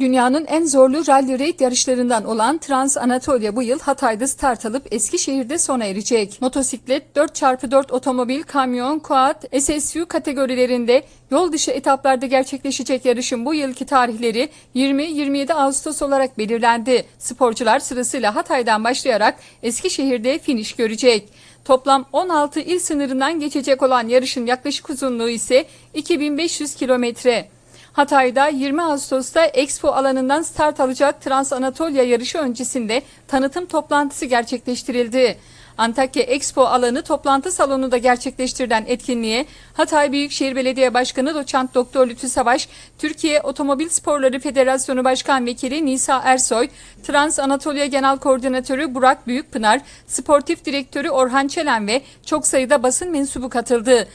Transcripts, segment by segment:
Dünyanın en zorlu rally raid yarışlarından olan Trans Anatolia bu yıl Hatay'da start alıp Eskişehir'de sona erecek. Motosiklet, 4x4 otomobil, kamyon, quad, SSU kategorilerinde yol dışı etaplarda gerçekleşecek yarışın bu yılki tarihleri 20-27 Ağustos olarak belirlendi. Sporcular sırasıyla Hatay'dan başlayarak Eskişehir'de finish görecek. Toplam 16 il sınırından geçecek olan yarışın yaklaşık uzunluğu ise 2500 kilometre. Hatay'da 20 Ağustos'ta Expo alanından start alacak Trans Anatolia yarışı öncesinde tanıtım toplantısı gerçekleştirildi. Antakya Expo alanı toplantı salonunda gerçekleştirilen etkinliğe Hatay Büyükşehir Belediye Başkanı Doçent Doktor Lütfü Savaş, Türkiye Otomobil Sporları Federasyonu Başkan Vekili Nisa Ersoy, Trans Anatolia Genel Koordinatörü Burak Büyükpınar, Sportif Direktörü Orhan Çelen ve çok sayıda basın mensubu katıldı.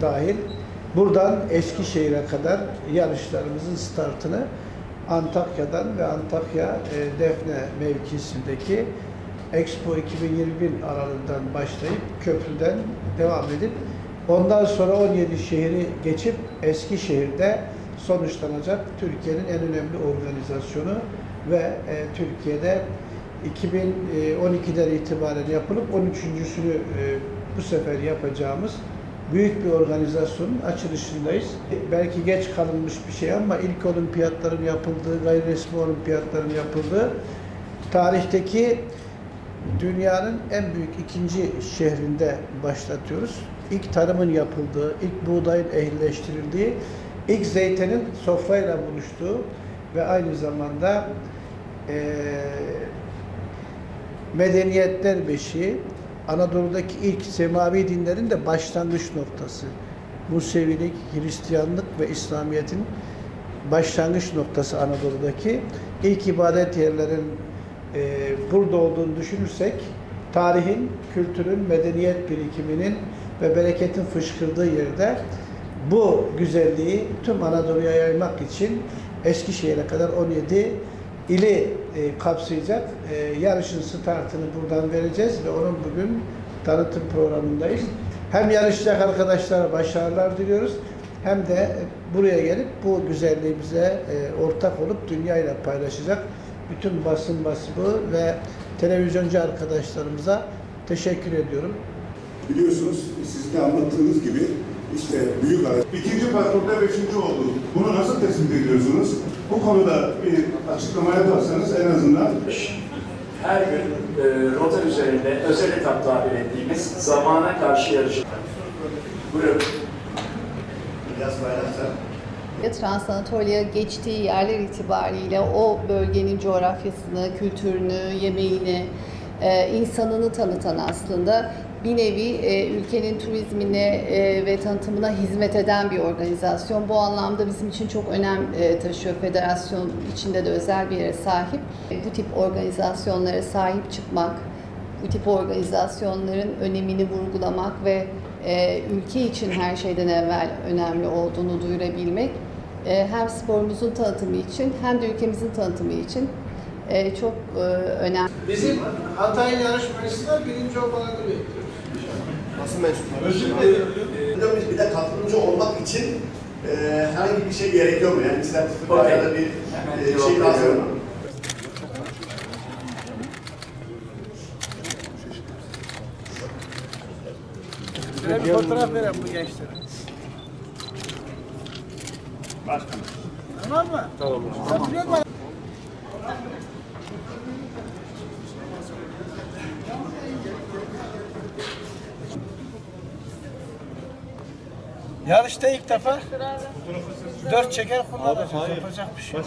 dahil buradan Eskişehir'e kadar yarışlarımızın startını Antakya'dan ve Antakya e, Defne mevkisindeki Expo 2021 aralığından başlayıp köprüden devam edip ondan sonra 17 şehri geçip Eskişehir'de sonuçlanacak Türkiye'nin en önemli organizasyonu ve e, Türkiye'de 2012'den itibaren yapılıp 13.sünü e, bu sefer yapacağımız büyük bir organizasyonun açılışındayız. Belki geç kalınmış bir şey ama ilk olimpiyatların yapıldığı, gayri resmi olimpiyatların yapıldığı tarihteki dünyanın en büyük ikinci şehrinde başlatıyoruz. İlk tarımın yapıldığı, ilk buğdayın ehlileştirildiği, ilk zeytinin sofrayla buluştuğu ve aynı zamanda eee medeniyetler beşiği Anadolu'daki ilk semavi dinlerin de başlangıç noktası. Musevilik, Hristiyanlık ve İslamiyet'in başlangıç noktası Anadolu'daki ilk ibadet yerlerin e, burada olduğunu düşünürsek tarihin, kültürün, medeniyet birikiminin ve bereketin fışkırdığı yerde bu güzelliği tüm Anadolu'ya yaymak için Eskişehir'e kadar 17 ili e, kapsayacak e, yarışın startını buradan vereceğiz ve onun bugün tanıtım programındayız. Hem yarışacak arkadaşlara başarılar diliyoruz hem de buraya gelip bu güzelliği bize e, ortak olup dünyayla paylaşacak bütün basın basımı ve televizyoncu arkadaşlarımıza teşekkür ediyorum. Biliyorsunuz sizin anlattığınız gibi işte büyük araç. İkinci patrolda beşinci oldu. Bunu nasıl tespit ediyorsunuz? Bu konuda bir açıklama yaparsanız en azından her gün e, rota üzerinde özel etap tabir ettiğimiz zamana karşı yarışı. Buyurun. Trans Anatolia geçtiği yerler itibariyle o bölgenin coğrafyasını, kültürünü, yemeğini, e, insanını tanıtan aslında bir nevi e, ülkenin turizmine e, ve tanıtımına hizmet eden bir organizasyon. Bu anlamda bizim için çok önem e, taşıyor. Federasyon içinde de özel bir yere sahip. Bu tip organizasyonlara sahip çıkmak, bu tip organizasyonların önemini vurgulamak ve e, ülke için her şeyden evvel önemli olduğunu duyurabilmek e, hem sporumuzun tanıtımı için hem de ülkemizin tanıtımı için e, çok e, önemli. Bizim Hatay yarışmacısına birinci olmalarını bekliyoruz. basın mensupları. Hocam biz bir de katılımcı olmak için e, herhangi bir şey gerekiyor mu? Yani inisiyatif Okey. ya da bir e, şey lazım mı? Bir fotoğraf verin bu gençlere. Tamam mı? Tamam. Hatırlıyor Yarışta ilk defa dört çeker kullanacağız. Yapacak bir şey.